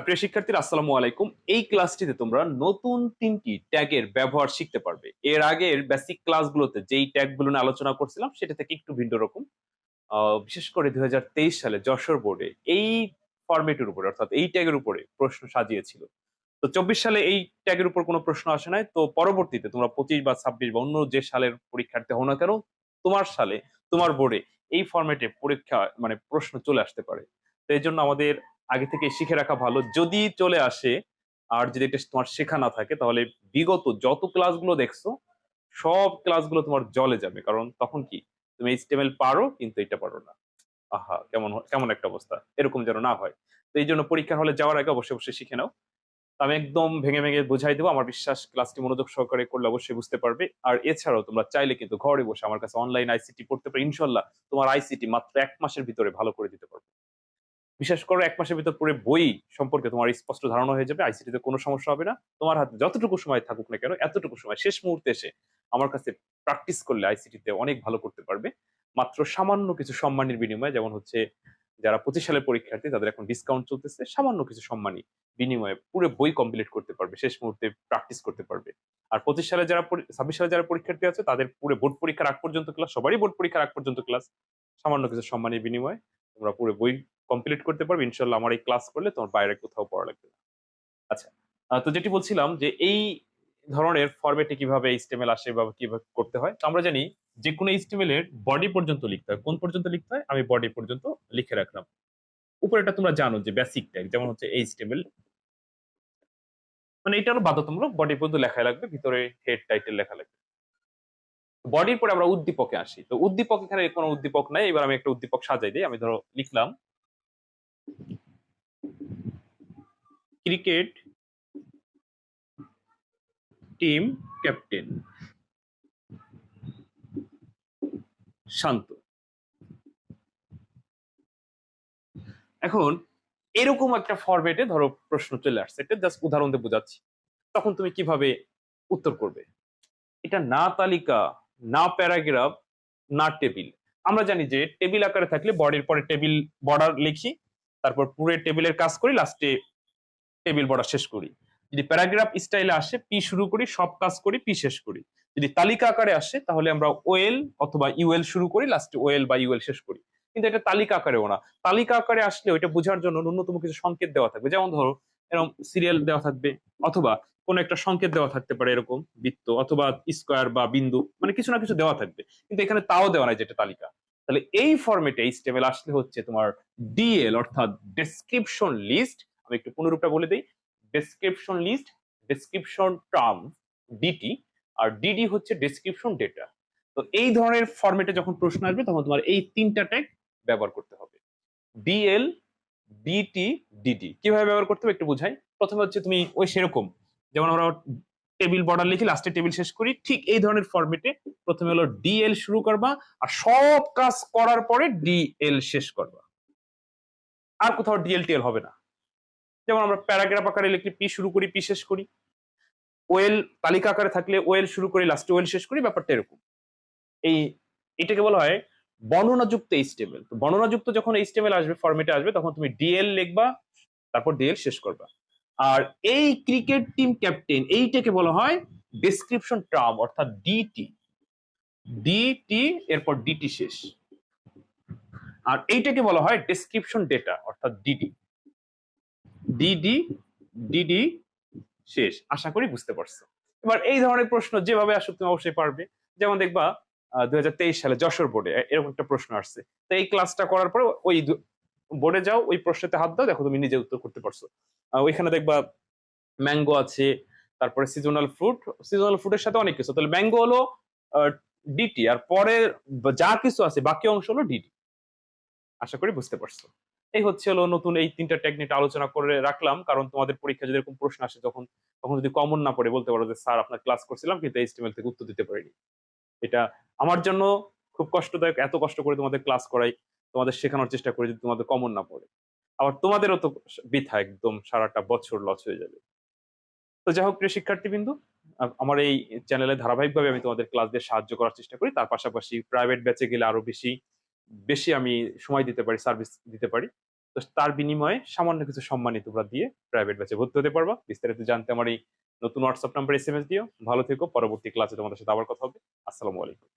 প্রিয় শিক্ষার্থীরা, আসসালামু আলাইকুম। এই ক্লাসটিতে তোমরা নতুন তিনটি ট্যাগের ব্যবহার শিখতে পারবে। এর আগের বেসিক ক্লাসগুলোতে যেই ট্যাগগুলো নিয়ে আলোচনা করছিলাম, সেটা থেকে একটু ভিন্ন রকম। বিশেষ করে দুই হাজার তেইশ সালে যশোর বোর্ডে এই ফরম্যাটের উপরে, অর্থাৎ এই ট্যাগের উপরে প্রশ্ন সাজিয়েছিল। তো চব্বিশ সালে এই ট্যাগের উপর কোনো প্রশ্ন আসে নাই। তো পরবর্তীতে তোমরা পঁচিশ বা ছাব্বিশ বা অন্য যে সালের পরীক্ষার্থী হও না কেন, তোমার সালে, তোমার বোর্ডে এই ফরম্যাটে পরীক্ষা মানে প্রশ্ন চলে আসতে পারে। তো এই জন্য আমাদের আগে থেকে শিখে রাখা ভালো। যদি চলে আসে আর যদি এটা তোমার শেখা না থাকে, তাহলে বিগত যত ক্লাসগুলো দেখছ, সব ক্লাসগুলো তোমার জলে যাবে। কারণ তখন কি? তুমি এইচটিএমএল পারো, কিন্তু এটা পারো না। আহা, কেমন কেমন একটা অবস্থা। এরকম যেন না হয়। তো এই জন্য পরীক্ষার হলে যাওয়ার আগে অবশ্যই অবশ্যই শিখে নাও। আমি একদম ভেঙে ভেঙে বুঝাই দেবো। আমার বিশ্বাস ক্লাসটি মনোযোগ সহকারে করলে অবশ্যই বুঝতে পারবে। আর এছাড়াও তোমরা চাইলে কিন্তু ঘরে বসে আমার কাছে অনলাইন আইসিটি পড়তে পারো। ইনশাল্লাহ তোমার আইসিটি মাত্র এক মাসের ভিতরে ভালো করে দিতে পারবে। বিশেষ করে এক মাসের ভিতর পরে বই সম্পর্কে তোমার স্পষ্ট ধারণা হয়ে যাবে আইসিটিতে কোনো সমস্যা হবে না। তোমার হাতে যতটুকু সময় থাকুক না কেন, এতটুকু সময়, শেষ মুহূর্তে এসে আমার কাছে প্র্যাকটিস করলে আইসিটিতে অনেক ভালো করতে পারবে। মাত্র সামান্য কিছু সম্মানের বিনিময়ে, যেমন হচ্ছে যারা পঁচিশ সালের পরীক্ষার্থী, তাদের এখন ডিসকাউন্ট চলতেছে, সামান্য কিছু সম্মানী বিনিময়ে পুরো বই কমপ্লিট করতে পারবে, শেষ মুহূর্তে প্র্যাকটিস করতে পারবে। আর পঁচিশ সালে যারা ছাব্বিশ সালে যারা পরীক্ষার্থী আছে, তাদের পুরো বোর্ড পরীক্ষার আগ পর্যন্ত ক্লাস সবারই বোর্ড পরীক্ষার আগ পর্যন্ত ক্লাস সামান্য কিছু সম্মানের বিনিময়ে তোমরা পুরো বই কমপ্লিট করতে পারবে, ইনশাল্লাহ আমার এই ক্লাস করলে তোমার বাইরে কোথাও পড়া লাগবে না। আচ্ছা তো যেটি বলছিলাম যে এই ধরনের ফরম্যাটে কীভাবে এইচটিএমএল আসে বা কীভাবে করতে হয়, তো আমরা জানি যে কোনো এইচটিএমএল এর বডি পর্যন্ত লিখতে হয়। কোন পর্যন্ত লিখতে হয়? আমি বডি পর্যন্ত লিখে রাখলাম। উপরেটা তোমরা জানো যে বেসিক ট্যাগ যেমন হচ্ছে এই এইচটিএমএল মানে এটা হলো বাধ্যতামূলক বডি পর্যন্ত লেখা লাগবে, ভিতরে হেড টাইটেল লেখা লাগবে। বডির পরে আমরা উদ্দীপকে আসি। তো উদ্দীপক এখানে কোনো উদ্দীপক নাই, এবার আমি একটা উদ্দীপক সাজাই দিই, আমি ধরো লিখলাম ক্রিকেট টিম ক্যাপ্টেন। শান্ত। এখন এরকম একটা ফরম্যাটে ধরো প্রশ্ন চলে আসছে। এটা জাস্ট উদাহরণ দিয়ে বোঝাচ্ছি। তখন তুমি কীভাবে উত্তর করবে? এটা না তালিকা, না প্যারাগ্রাফ, না টেবিল। আমরা জানি যে টেবিল আকারে থাকলে বডির পরে টেবিল, বর্ডার লিখি তারপর পুরো টেবিলের কাজ করি লাস্টে টেবিল বর্ডার শেষ করি। যদি প্যারাগ্রাফ স্টাইলে আসে পি শুরু করি, সব কাজ করি পি শেষ করি। যদি তালিকা আকারে আসে, তাহলে আমরা ওয়েল অথবা ইউএল শুরু করি লাস্টে ওয়েল বা ইউএল শেষ করি। কিন্তু এটা তালিকা আকারেও না। তালিকা আকারে আসলে ওইটা বোঝার জন্য ন্যূনতম কিছু সংকেত দেওয়া থাকবে। যেমন ধরো, এরকম সিরিয়াল দেওয়া থাকবে, অথবা কোনো একটা সংকেত দেওয়া থাকতে পারে, এরকম বৃত্ত অথবা স্কোয়ার বা বিন্দু মানে কিছু না কিছু দেওয়া থাকবে। কিন্তু এখানে তাও দেওয়া নাই যেটা তালিকা। তাহলে এই ফরম্যাটে এই স্টেবেল আসলে হচ্ছে তোমার ডিএল অর্থাৎ ডেসক্রিপশন লিস্ট আমি একটু পুনরূপটা বলে দিই description list description term DT আর ডিডি হচ্ছে ডেসক্রিপশন ডেটা তো এই ধরনের ফরম্যাটে যখন প্রশ্ন আসবে, তখন তোমার এই তিনটা ট্যাগ ব্যবহার করতে হবে। ডিএল ডিটি ডিডি কীভাবে ব্যবহার করতে হবে একটু বুঝাই? প্রথমে হচ্ছে তুমি ওই সেরকম, যেমন আমরা টেবিল বর্ডার লিখি লাস্টে টেবিল শেষ করি, ঠিক এই ধরনের ফরম্যাটে প্রথমে হলো ডিএল শুরু করবা, আর সব কাজ করার পরে ডিএল শেষ করবা। আর কোথাও ডিএল টিএল হবে না। যেমন আমরা প্যারাগ্রাফ আকারে লিখলে পি শুরু করি পি শেষ করি। ওয়েল তালিকা আকারে থাকলে ওয়েল শুরু করি লাস্টে ওয়েল শেষ করি, ব্যাপারটা এরকম। এই এটাকে বলা হয় বর্ণনাযুক্ত এইচটিএমএল তো বর্ণনাযুক্ত যখন এইচটিএমএল আসবে ফরম্যাটে আসবে, তখন তুমি ডিএল লিখবা, তারপর ডিএল শেষ করবা। আর এই ক্রিকেট টিম ক্যাপ্টেন, এইটাকে বলা হয় ডেসক্রিপশন টার্ম অর্থাৎ ডিটি ডিটি এরপর ডিটি শেষ। আর এইটাকে বলা হয় ডেসক্রিপশন ডেটা অর্থাৎ ডিডি ডিডি ডিডি শেষ। আশা করি বুঝতে পারছ। এবার এই ধরনের প্রশ্ন যেভাবে আসুক, তুমি অবশ্যই পারবে। যেমন দেখবা দুই হাজার তেইশ সালে যশোর বোর্ডে এরকম একটা প্রশ্ন আসছে। তো এই ক্লাসটা করার পরে ওই বোর্ডে যাও, ওই প্রশ্নতে হাত দাও, দেখো তুমি নিজে উত্তর করতে পারছ। ওইখানে দেখবা ম্যাঙ্গো আছে, তারপরে সিজনাল ফ্রুট সিজনাল ফ্রুটের সাথে অনেক কিছু। তাহলে ম্যাঙ্গো হলো ডিটি আর পরে যা কিছু আছে, বাকি অংশ হলো ডিটি আশা করি বুঝতে পারছ। এই হচ্ছে হলো নতুন এই তিনটা টেকনিক আলোচনা করে রাখলাম, কারণ তোমাদের পরীক্ষা যদি এরকম প্রশ্ন আসে তখন তখন যদি কমন না পড়ে বলতে পারো যে, স্যার, আপনার ক্লাস করছিলাম কিন্তু এইচটিএমএল থেকে উত্তর দিতে পারিনি। এটা আমার জন্য খুব কষ্টদায়ক, এত কষ্ট করে তোমাদের ক্লাস করাই, তোমাদের শেখানোর চেষ্টা করি যদি তোমাদের কমন না পড়ে। আবার তোমাদেরও তো বৃথা একদম, সারাটা বছর লস হয়ে যাবে। তো যাই হোক, প্রিয় শিক্ষার্থীবৃন্দু আমার এই চ্যানেলে ধারাবাহিকভাবে আমি তোমাদের ক্লাস দিয়ে সাহায্য করার চেষ্টা করি, তার পাশাপাশি প্রাইভেট ব্যাচে গেলে আরও বেশি বেশি আমি সময় দিতে পারি সার্ভিস দিতে পারি। তো তার বিনিময়ে সামান্য কিছু সম্মানই তোমরা দিয়ে প্রাইভেট ব্যাচে ভর্তি হতে পারবা। বিস্তারিত জানতে আমার এই নতুন WhatsApp number S M S দিও। ভালো থেকো, পরবর্তী ক্লাসে তোমাদের সাথে আবার কথা হবে। আসসালামু আলাইকুম।